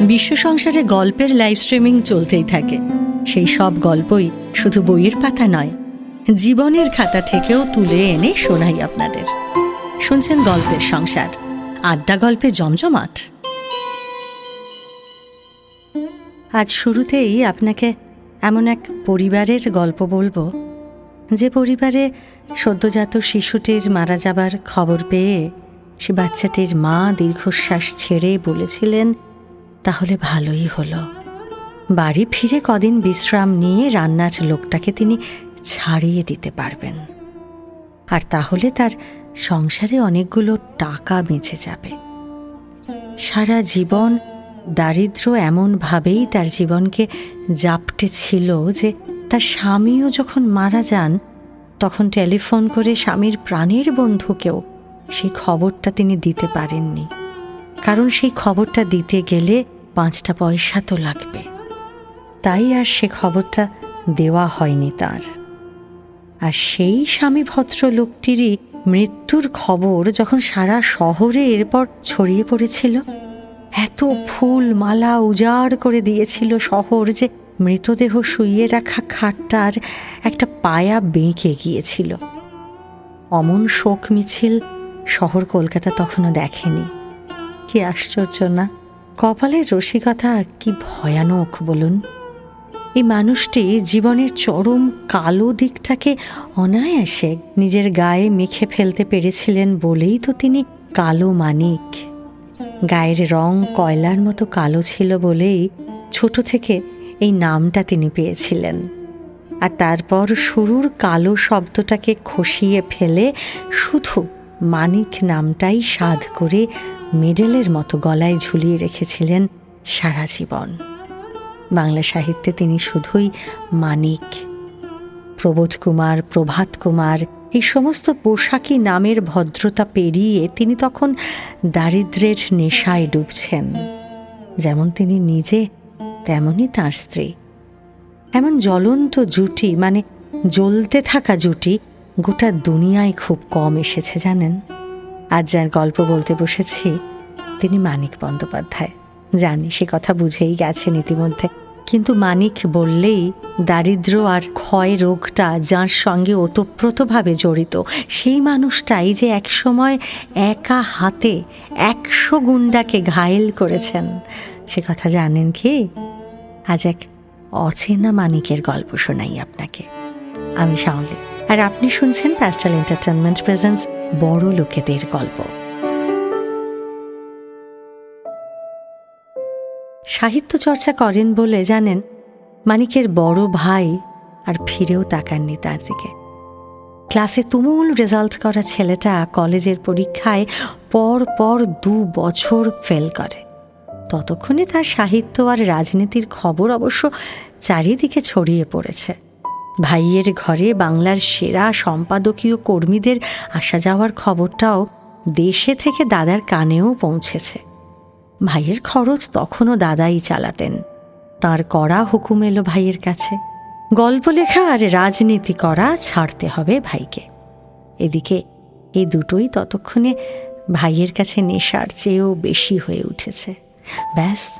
বিশ্ব সংসারে গল্পের লাইভ স্ট্রিমিং চলতেই থাকে। সেই সব গল্পই শুধু বইয়ের পাতা নয়, জীবনের খাতা থেকেও তুলে এনে শোনাই আপনাদের। শুনছেন গল্পের সংসার, আড্ডা গল্পে জমজমাট। আজ শুরুতেই আপনাকে এমন এক পরিবারের গল্প বলব, যে পরিবারে সদ্যজাত শিশুটির মারা যাবার খবর পেয়ে সে বাচ্চাটির মা দীর্ঘশ্বাস ছেড়ে বলেছিলেন, তাহলে ভালোই হলো। বাড়ি ফিরে কদিন বিশ্রাম নিয়ে রান্নার লোকটাকে তিনি ছাড়িয়ে দিতে পারবেন। আর তাহলে তার সংসারে অনেকগুলো টাকা বেঁচে যাবে। সারা জীবন দারিদ্র এমনভাবেই তার জীবনকে জাপটে ছিল যে তার স্বামীও যখন মারা যান, তখন টেলিফোন করে স্বামীর প্রাণের বন্ধুকেও সেই খবরটা তিনি দিতে পারেননি। কারণ সেই খবরটা দিতে গেলে পাঁচটা পয়সা তো লাগবে। তাই আর সে খবরটা দেওয়া হয়নি তার। আর সেই স্বামী ভদ্রলোকটিরই মৃত্যুর খবর যখন সারা শহরে এরপর ছড়িয়ে পড়েছিল, এত ফুল মালা উজাড় করে দিয়েছিল শহর যে মৃতদেহ শুইয়ে রাখা খাটটার একটা পায়া বেঁকে গিয়েছিল। অমন শোক মিছিল শহর কলকাতা তখনও দেখেনি। কি আশ্চর্য না? কপালের রসিকতা কি ভয়ানক বলুন? এই মানুষটি জীবনের চরম কালো দিকটাকে অনায়াসে নিজের গায়ে মেখে ফেলতে পেরেছিলেন বলেই তো তিনি কালো মানিক। গায়ের রং কয়লার মতো কালো ছিল বলেই ছোট থেকে এই নামটা তিনি পেয়েছিলেন। আর তারপর শুরুর কালো শব্দটাকে খসিয়ে ফেলে শুধু মানিক নামটাই সাধ করে মেডেলের মতো গলায় ঝুলিয়ে রেখেছিলেন সারা জীবন। বাংলা সাহিত্যে তিনি শুধুই মানিক, প্রবোধ কুমার, প্রভাত কুমার, এই সমস্ত পোশাকি নামের ভদ্রতা পেরিয়ে তিনি তখন দারিদ্রের নেশায় ডুবছেন। যেমন তিনি নিজে তেমনই তার স্ত্রী। এমন জ্বলন্ত জুটি মানে জ্বলতে থাকা জুটি গোটা দুনিয়ায় খুব কম এসেছে জানেন। আজ যার গল্প বলতে বসেছি, তিনি মানিক বন্দ্যোপাধ্যায়। জানি সে কথা বুঝেই গেছেন ইতিমধ্যে। কিন্তু মানিক বললেই দারিদ্র আর ক্ষয় রোগটা যার সঙ্গে ওতপ্রোতভাবে জড়িত, সেই মানুষটাই যে একসময় একা হাতে একশো গুন্ডাকে ঘায়েল করেছেন, সে কথা জানেন কি? আজ এক অচেনা মানিকের গল্প শোনাই আপনাকে। আমি শাওলি আর আপনি শুনছেন প্যাস্টাল এন্টারটেনমেন্ট প্রেজেন্স বড় লোকেদের গল্প। সাহিত্য চর্চা করেন বলে জানেন মানিকের বড় ভাই আর ফিরেও তাকাননি তার দিকে। ক্লাসে তুমুল রেজাল্ট করা ছেলেটা কলেজের পরীক্ষায় পর পর দু বছর ফেল করে। ততক্ষণে তার সাহিত্য আর রাজনীতির খবর অবশ্য চারিদিকে ছড়িয়ে পড়েছে। ভাইয়ের ঘরে বাংলার সেরা সম্পাদকীয় কর্মীদের আসা যাওয়ার খবরটাও দেশে থেকে দাদার কানেও পৌঁছেছে। ভাইয়ের খরচ তখনও দাদাই চালাতেন। তার করা হুকুম এলো ভাইয়ের কাছে। গল্প লেখা আর রাজনীতি করা ছাড়তে হবে ভাইকে। এদিকে এই দুটোই ততক্ষণে ভাইয়ের কাছে নেশার চেয়েও বেশি হয়ে উঠেছে। ব্যাস,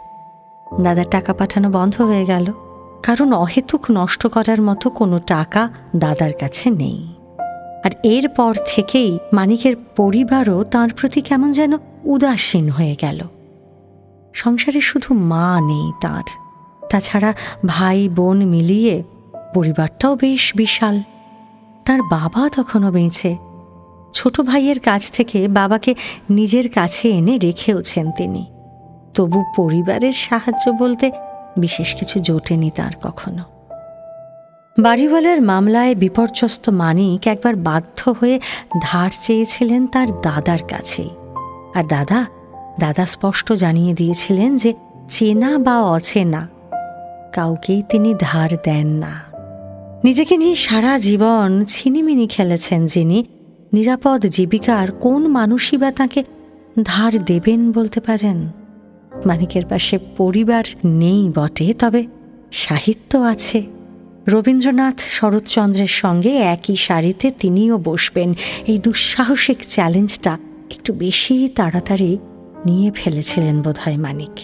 দাদার টাকা পাঠানো বন্ধ হয়ে গেল। কারণ অহেতুক নষ্ট করার মতো কোনো টাকা দাদার কাছে নেই। আর এরপর থেকেই মানিকের পরিবারও তার প্রতি কেমন যেন উদাসীন হয়ে গেল। সংসারে শুধু মা নেই তার। তাছাড়া ভাই, বোন মিলিয়ে পরিবারটাও বেশ বিশাল। তার বাবা তখনও বেঁচে। ছোট ভাইয়ের কাছ থেকে বাবাকে নিজের কাছে এনে রেখেওছেন তিনি। তবু পরিবারের সাহায্য বলতে বিশেষ কিছু জোটেনি তার কখনো। বাড়িওয়ালার মামলায় বিপর্যস্ত মানিক একবার বাধ্য হয়ে ধার চেয়েছিলেন তার দাদার কাছেই। আর দাদা দাদা স্পষ্ট জানিয়ে দিয়েছিলেন যে চেনা বা অচেনা, কাউকেই তিনি ধার দেন না। নিজেকে নিয়ে সারা জীবন ছিনিমিনি খেলেছেন যিনি, নিরাপদ জীবিকার কোন মানুষই বা তাকে ধার দেবেন বলতে পারেন? মানিকের পাশে পরিবার নেই বটে, তবে সাহিত্য আছে। রবীন্দ্রনাথ শরৎচন্দ্রের সঙ্গে একই সারিতে তিনিও বসবেন। এই দুঃসাহসিক চ্যালেঞ্জটা একটু বেশি তাড়াতাড়ি নিয়ে ফেলেছিলেন বোধহয় মানিক।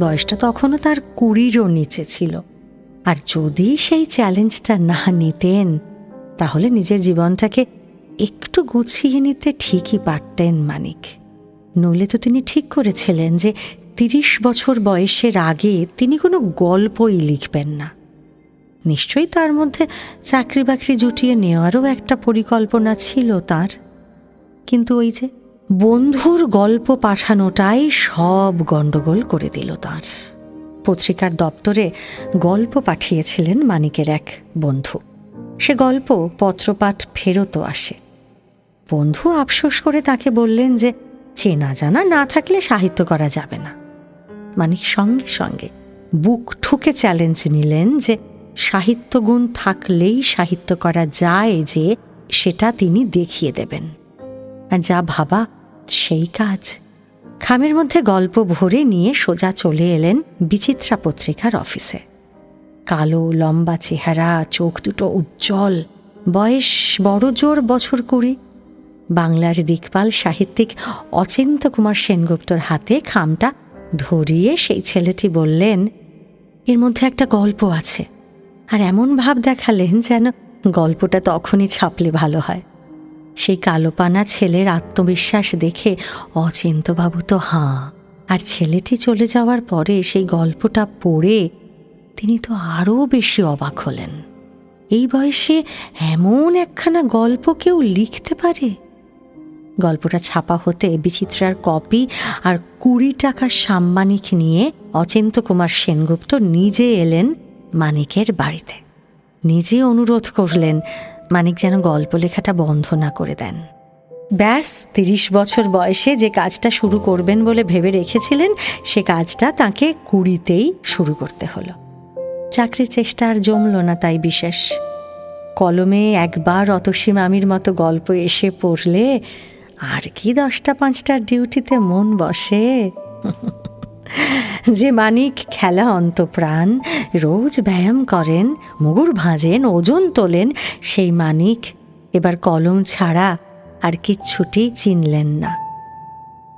বয়সটা তখনও তার কুড়িরও নিচে ছিল। আর যদি সেই চ্যালেঞ্জটা না নিতেন, তাহলে নিজের জীবনটাকে একটু গুছিয়ে নিতে ঠিকই পারতেন মানিক। নইলে তো তিনি ঠিক করেছিলেন যে তিরিশ বছর বয়সের আগে তিনি কোনো গল্পই লিখবেন না। নিশ্চয়ই তার মধ্যে চাকরি বাকরি জুটিয়ে নেওয়ারও একটা পরিকল্পনা ছিল তার। কিন্তু ওই যে বন্ধুর গল্প পাঠানোটাই সব গণ্ডগোল করে দিল তার। পত্রিকার দপ্তরে গল্প পাঠিয়েছিলেন মানিকের এক বন্ধু। সে গল্প পত্রপাঠ ফেরতও আসে। বন্ধু আফসোস করে তাকে বললেন যে চেনা জানা না থাকলে সাহিত্য করা যাবে না। মানিক সঙ্গে সঙ্গে বুক ঠুকে চ্যালেঞ্জ নিলেন যে সাহিত্যগুণ থাকলেই সাহিত্য করা যায় যে সেটা তিনি দেখিয়ে দেবেন। আর যা ভাবা সেই কাজ। খামের মধ্যে গল্প ভরে নিয়ে সোজা চলে এলেন বিচিত্রা পত্রিকার অফিসে। কালো, লম্বা চেহারা, চোখ দুটো উজ্জ্বল, বয়স বড় জোর বছর কুড়ি। বাংলার দিকপাল সাহিত্যিক অচিন্ত কুমার সেনগুপ্তর হাতে খামটা ধরিয়ে সেই ছেলেটি বললেন, এর মধ্যে একটা গল্প আছে। আর এমন ভাব দেখালেন যেন গল্পটা তখনই ছাপলে ভালো হয়। সেই কালোপানা ছেলের আত্মবিশ্বাস দেখে অচিন্তবাবু তো হাঁ, আর ছেলেটি চলে যাওয়ার পরে সেই গল্পটা পড়ে তিনি তো আরও বেশি অবাক হলেন। এই বয়সে এমন একখানা গল্প কেউ লিখতে পারে? গল্পটা ছাপা হতে বিচিত্রার কপি আর কুড়ি টাকা সাম্মানিক নিয়ে অচিন্ত কুমার সেনগুপ্ত নিজে এলেন মানিকের বাড়িতে। নিজে অনুরোধ করলেন মানিক যেন গল্প লেখাটা বন্ধ না করে দেন। ব্যাস, তিরিশ বছর বয়সে যে কাজটা শুরু করবেন বলে ভেবে রেখেছিলেন, সে কাজটা তাকে কুড়িতেই শুরু করতে হলো। চাকরির চেষ্টা আর জমল না তাই বিশেষ। কলমে একবার অতসী মতো গল্প এসে পড়লে আর কি দশটা পাঁচটার ডিউটিতে মন বসে? যে মানিক খেলা অন্তপ্রাণ, রোজ ব্যায়াম করেন, মুগুর ভাঁজেন, ওজন তোলেন, সেই মানিক এবার কলম ছাড়া আর কিচ্ছুটি চিনলেন না।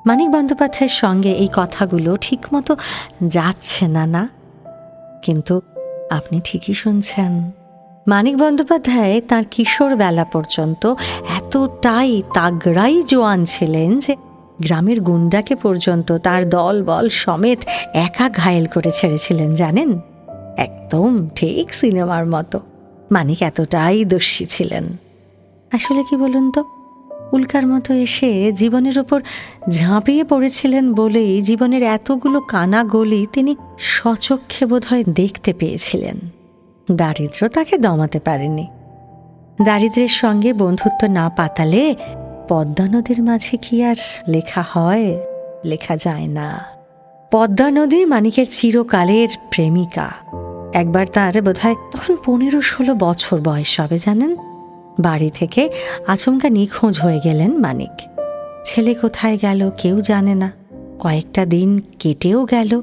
মানিক বন্দ্যোপাধ্যায়ের সঙ্গে এই কথাগুলো ঠিকমতো যাচ্ছে না না? কিন্তু আপনি ঠিকই শুনছেন। মানিক বন্দ্যোপাধ্যায় তার কিশোর বেলা পর্যন্ত এতটাই তাগড়াই জোয়ান ছিলেন যে গ্রামের গুন্ডাকে পর্যন্ত তার দল বল সমেত একা ঘায়েল করে ছেড়েছিলেন, জানেন? একদম ঠিক সিনেমার মতো। মানিক এতটাই দস্যি ছিলেন। আসলে কি বলুন তো? উল্কার মতো এসে জীবনের ওপর ঝাঁপিয়ে পড়েছিলেন বলেই জীবনের এতগুলো কানা গলি তিনি সচক্ষে বোধহয় দেখতে পেয়েছিলেন। দারিদ্র তাকে দমাতে পারেনি। দারিদ্রের সঙ্গে বন্ধুত্ব না পাতালে পদ্মা নদীর মাঝে কি আর লেখা হয়, লেখা যায় না। পদ্মা নদী মানিকের চিরকালের প্রেমিকা। একবার তার বোধহয় তখন পনেরো ষোলো বছর বয়স হবে, জানেন? বাড়ি থেকে আচমকা নিখোঁজ হয়ে গেলেন মানিক। ছেলে কোথায় গেল কেউ জানে না। কয়েকটা দিন কেটেও গেল।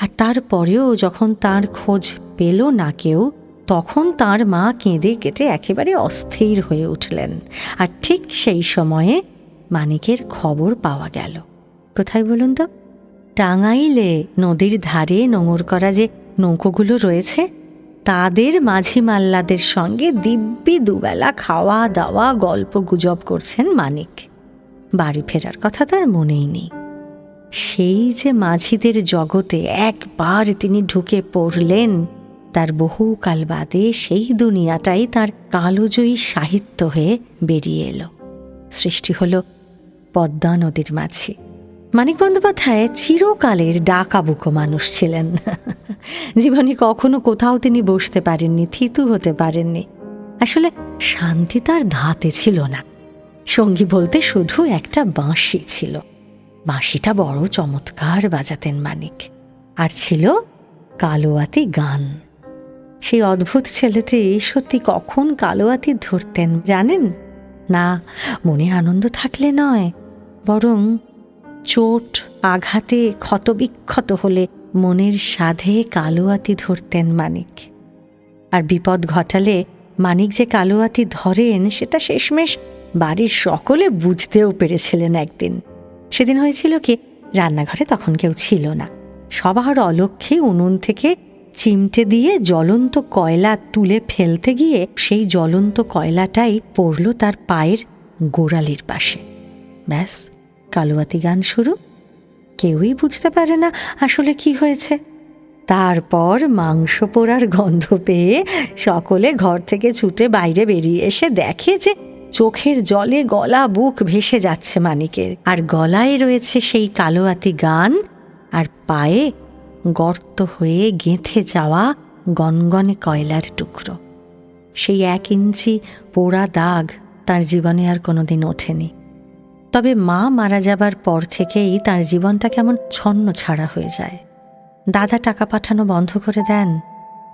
আর তারপরেও যখন তার খোঁজ পেল না কেউ তখন তার মা কেঁদে কেটে একেবারে অস্থির হয়ে উঠলেন। আর ঠিক সেই সময়ে মানিকের খবর পাওয়া গেল। কোথায় বলুন তো? টাঙ্গাইলে নদীর ধারে নোঙর করা যে নৌকোগুলো রয়েছে, তাদের মাঝি মাল্লাদের সঙ্গে দিব্যি দুবেলা খাওয়া দাওয়া গল্প গুজব করছেন মানিক। বাড়ি ফেরার কথা তার মনেই নেই। সেই যে মাঝিদের জগতে একবার তিনি ঢুকে পড়লেন তার বহুকাল বাদে সেই দুনিয়াটাই তার কালোজয়ী সাহিত্য হয়ে বেরিয়ে এলো। সৃষ্টি হল পদ্মা নদীর মাঝি। মানিক বন্দ্যোপাধ্যায় চিরকালের ডাকাবুকো মানুষ ছিলেন। জীবনে কখনো কোথাও তিনি বসতে পারেননি, থিতু হতে পারেননি। আসলে শান্তি তার ধাতে ছিল না। সঙ্গী বলতে শুধু একটা বাঁশি ছিল। বাঁশিটা বড় চমৎকার বাজাতেন মানিক। আর ছিল কালোয়াতি গান। সেই অদ্ভুত ছেলেটি সত্যি কখন কালোয়াতি ধরতেন জানেন? না, মনে আনন্দ থাকলে নয়, বরং চোট, আঘাতে ক্ষতবিক্ষত হলে মনের সাধে কালোয়াতি ধরতেন মানিক। আর বিপদ ঘটালে মানিক যে কালোয়াতি ধরেন, সেটা শেষমেশ বাড়ির সকলে বুঝতেও পেরেছিলেন একদিন। সেদিন হয়েছিল কি, রান্নাঘরে তখন কেউ ছিল না। সবার অলক্ষ্যে উনুন থেকে চিমটে দিয়ে জ্বলন্ত কয়লা তুলে ফেলতে গিয়ে সেই জ্বলন্ত কয়লাটাই পড়ল তার পায়ের গোড়ালির পাশে। ব্যাস, কালুয়াতি গান শুরু। কেউই বুঝতে পারে না আসলে কি হয়েছে। তারপর মাংস পোড়ার গন্ধ পেয়ে সকলে ঘর থেকে ছুটে বাইরে বেরিয়ে এসে দেখে যে চোখের জলে গলা বুক ভেসে যাচ্ছে মানিকের। আর গলায় রয়েছে সেই কালোয়াতি গান, আর পায়ে গর্ত হয়ে গেঁথে যাওয়া গনগনে কয়লার টুকরো। সেই এক ইঞ্চি পোড়া দাগ তার জীবনে আর কোনোদিন ওঠেনি। তবে মা মারা যাবার পর থেকেই তার জীবনটা কেমন ছন্ন ছাড়া হয়ে যায়। দাদা টাকা পাঠানো বন্ধ করে দেন।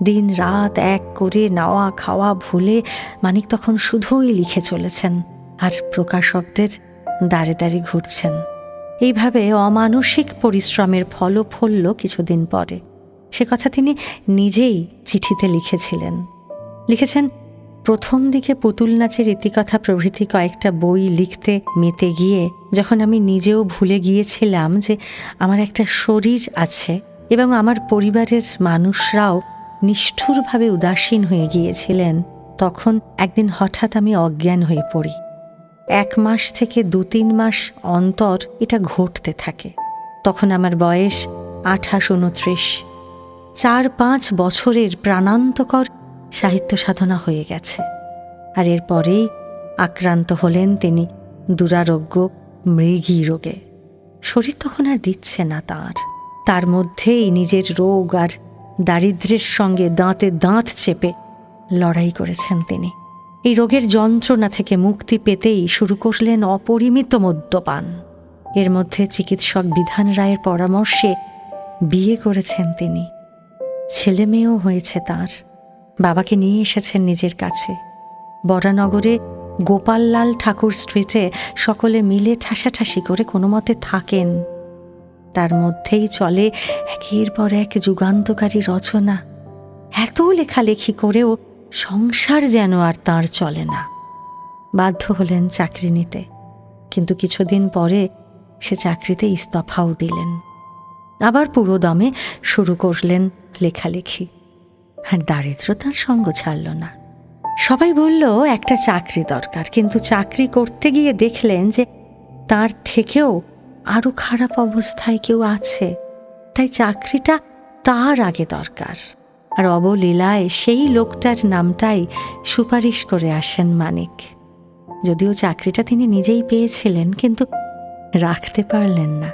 দিন রাত এক করে নাওয়া খাওয়া ভুলে মানিক তখন শুধুই লিখে চলেছেন আর প্রকাশকদের দাঁড়ে দাঁড়িয়ে ঘুরছেন। এইভাবে অমানসিক পরিশ্রমের ফলও ফলল কিছুদিন পরে। সে কথা তিনি নিজেই চিঠিতে লিখেছিলেন। লিখেছেন, প্রথম দিকে পুতুল নাচের ইতিকথা প্রভৃতি কয়েকটা বই লিখতে মেতে গিয়ে যখন আমি নিজেও ভুলে গিয়েছিলাম যে আমার একটা শরীর আছে এবং আমার পরিবারের মানুষরাও নিষ্ঠুরভাবে উদাসীন হয়ে গিয়েছিলেন, তখন একদিন হঠাৎ আমি অজ্ঞান হয়ে পড়ি। এক মাস থেকে দু তিন মাস অন্তর এটা ঘটতে থাকে। তখন আমার বয়স আঠাশ উনত্রিশ। চার পাঁচ বছরের প্রাণান্তকর সাহিত্য সাধনা হয়ে গেছে। আর এরপরেই আক্রান্ত হলেন তিনি দুরারোগ্য মৃগী রোগে। শরীর তখন আর দিচ্ছে না তার। তার মধ্যেই নিজের রোগ আর দারিদ্র্যের সঙ্গে দাঁতে দাঁত চেপে লড়াই করেছেন তিনি। এই রোগের যন্ত্রণা থেকে মুক্তি পেতেই শুরু করলেন অপরিমিত মদ্যপান। এর মধ্যে চিকিৎসক বিধান রায়ের পরামর্শে বিয়ে করেছেন তিনি। ছেলে মেয়েও হয়েছে তার। বাবাকে নিয়ে এসেছেন নিজের কাছে। বরানগরে গোপাললাল ঠাকুর স্ট্রিটে সকলে মিলে ঠাসাঠাসি করে কোনো মতে থাকেন। তার মধ্যেই চলে একের পর এক যুগান্তকারী রচনা। এত লেখালেখি করেও সংসার যেন আর তার চলে না। বাধ্য হলেন চাকরি নিতে, কিন্তু কিছুদিন পরে সে চাকরিতে ইস্তফাও দিলেন। আবার পুরো দমে শুরু করলেন লেখালেখি। আর দারিদ্র তার সঙ্গ ছাড়ল না। সবাই বলল, একটা চাকরি দরকার। কিন্তু চাকরি করতে গিয়ে দেখলেন যে তার থেকেও আরও খারাপ অবস্থায় কেউ আছে। তাই চাকরিটা তার আগে দরকার। আর অবলীলায় সেই লোকটার নামটাই সুপারিশ করে আসেন মানিক। যদিও চাকরিটা তিনি নিজেই পেয়েছিলেন, কিন্তু রাখতে পারলেন না।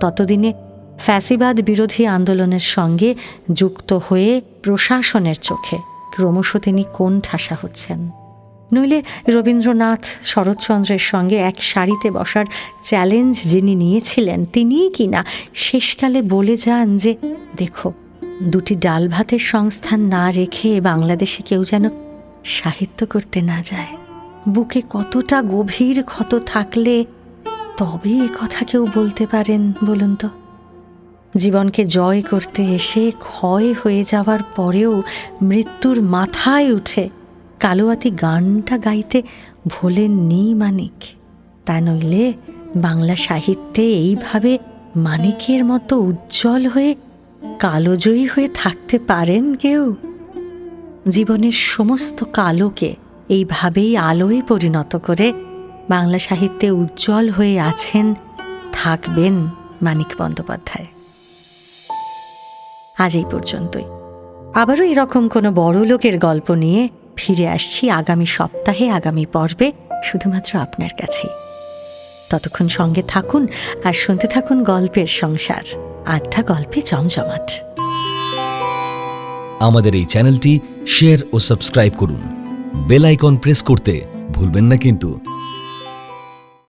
ততদিনে ফ্যাসিবাদ বিরোধী আন্দোলনের সঙ্গে যুক্ত হয়ে প্রশাসনের চোখে ক্রমশ তিনি কোন ঠাসা হচ্ছেন। নইলে রবীন্দ্রনাথ শরৎচন্দ্রের সঙ্গে এক সারিতে বসার চ্যালেঞ্জ যিনি নিয়েছিলেন, তিনিই কিনা শেষকালে বলে যান যে, দেখো দুটি ডাল ভাতের সংস্থান না রেখে বাংলাদেশে কেউ যেন সাহিত্য করতে না যায়। বুকে কতটা গভীর ক্ষত থাকলে তবে এ কথা কেউ বলতে পারেন বলুন তো? জীবনকে জয় করতে এসে ক্ষয় হয়ে যাওয়ার পরেও মৃত্যুর মাথায় উঠে কালোয়াতি গানটা গাইতে ভোলেন ভোলেননি মানিক। তা নইলে বাংলা সাহিত্যে এইভাবে মানিকের মতো উজ্জ্বল হয়ে কালোজয়ী হয়ে থাকতে পারেন কেউ? জীবনের সমস্ত কালোকে এইভাবেই আলোয় পরিণত করে বাংলা সাহিত্যে উজ্জ্বল হয়ে আছেন থাকবেন মানিক বন্দ্যোপাধ্যায়। আজ এই পর্যন্তই। আবারও এরকম কোনো বড় লোকের গল্প নিয়ে ফিরে আসছি আগামী সপ্তাহে, আগামী পর্বে, শুধুমাত্র আপনার কাছেই। ততক্ষণ সঙ্গে থাকুন আর শুনতে থাকুন গল্পের সংসার। আড্ডা গল্পে জমজমাট। আমাদের এই চ্যানেলটি শেয়ার ও সাবস্ক্রাইব করুন। বেল আইকন প্রেস করতে ভুলবেন না কিন্তু।